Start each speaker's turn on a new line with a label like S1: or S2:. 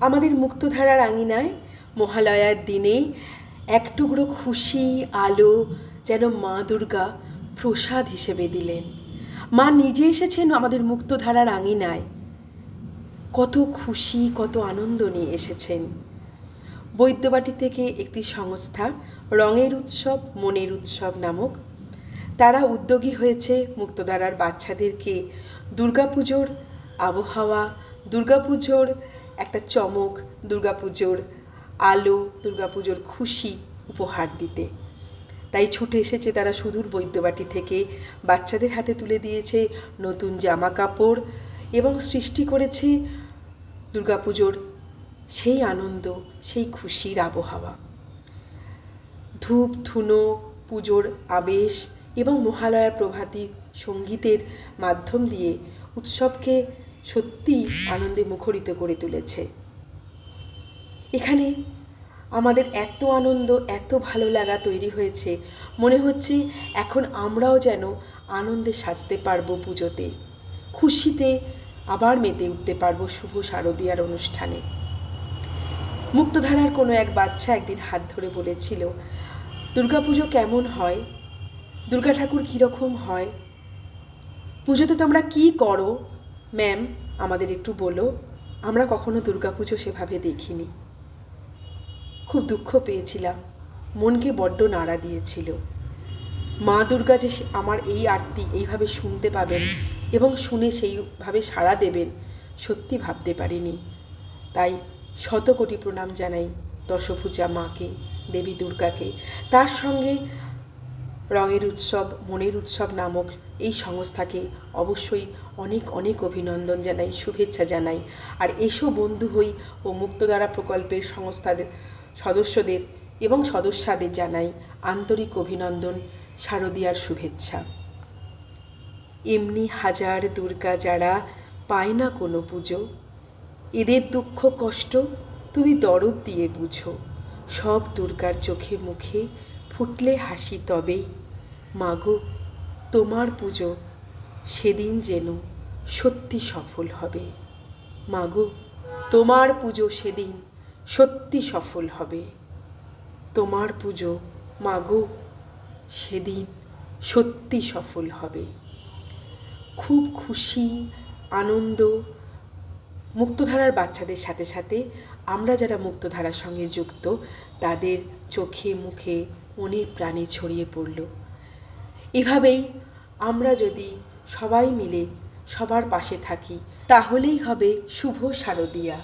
S1: আমাদের মুক্তধারার আঙিনায় মহালয়ার দিনে এক টুকরো খুশি আলো যেন মা দুর্গা প্রসাদ হিসেবে দিলেন। মা নিজে এসেছেন আমাদের মুক্তধারার আঙিনায় কত খুশি, কত আনন্দ নিয়ে এসেছেন। বৈদ্যবাটি থেকে একটি সংস্থা, রঙের উৎসব, মনের উৎসব নামক। তারা উদ্যোগী হয়েছে মুক্তধারার বাচ্চাদেরকে দুর্গাপুজোর আবহাওয়া, দুর্গাপুজোর একটা চমক, দুর্গাপুজোর আলো, দুর্গাপুজোর খুশি উপহার দিতে। তাই ছুটে এসেছে তারা সুদূর বৈদ্যবাটি থেকে। বাচ্চাদের হাতে তুলে দিয়েছে নতুন জামা কাপড় এবং সৃষ্টি করেছে দুর্গাপুজোর সেই আনন্দ, সেই খুশির আবহাওয়া। ধূপ, ধুনো, পুজোর আবেশ এবং মহালয়ার প্রভাতী সঙ্গীতের মাধ্যম দিয়ে উৎসবকে সত্যি আনন্দে মুখরিত করে তুলেছে। এখানে আমাদের এত আনন্দ, এত ভালো লাগা তৈরি হয়েছে। মনে হচ্ছে এখন আমরাও যেন আনন্দে সাজতে পারব পুজোতে। খুশিতে আবার মেতে উঠতে পারব শুভ শারদীয়ার অনুষ্ঠানে। মুক্তধারার কোনো এক বাচ্চা একদিন হাত ধরে বলেছিল, দুর্গাপুজো কেমন হয়? দুর্গা ঠাকুর কীরকম হয়? পুজোতে তোমরা কী করো? ম্যাম, আমাদের একটু বলো, আমরা কখনো দুর্গাপুজো সেভাবে দেখিনি। খুব দুঃখ পেয়েছিলাম, মনকে বড্ড নাড়া দিয়েছিল। মা দুর্গা যে আমার এই আরতি এইভাবে শুনতে পাবেন এবং শুনে সেইভাবে সাড়া দেবেন, সত্যি ভাবতে পারিনি। তাই শত কোটি প্রণাম জানাই দশভূজা মাকে, দেবী দুর্গাকে। তার সঙ্গে রঙের উৎসব, মনের উৎসব নামক এই সংস্থাকে অবশ্যই অনেক অনেক অভিনন্দন জানাই, শুভেচ্ছা জানাই। আর এসো বন্ধু হই ও মুক্তধারা প্রকল্পের সংস্থাদের, সদস্যদের এবং সদস্যদের জানাই আন্তরিক অভিনন্দন, শারদীয়ার শুভেচ্ছা। এমনি হাজার দুর্গা যারা পায় না কোনো পুজো, এদের দুঃখ কষ্ট তুমি দরদ দিয়ে বুঝো। সব দুর্গার চোখে মুখে ফুটলে হাসি তবেই। মাগো, তোমার পুজো সেদিন যেন সত্যি সফল হবে। মাগো, তোমার পুজো সেদিন সত্যি সফল হবে। তোমার পুজো, মাগো, সেদিন সত্যি সফল হবে। খুব খুশি, আনন্দ, মুক্তধারার বাচ্চাদের সাথে সাথে আমরা যারা মুক্তধারার সঙ্গে যুক্ত, তাদের চোখে, মুখে মনে প্রাণে ছড়িয়ে পড়ল। এভাবেই আমরা যদি সবাই মিলে সবার পাশে থাকি, তাহলেই হবে শুভ শারদীয়া।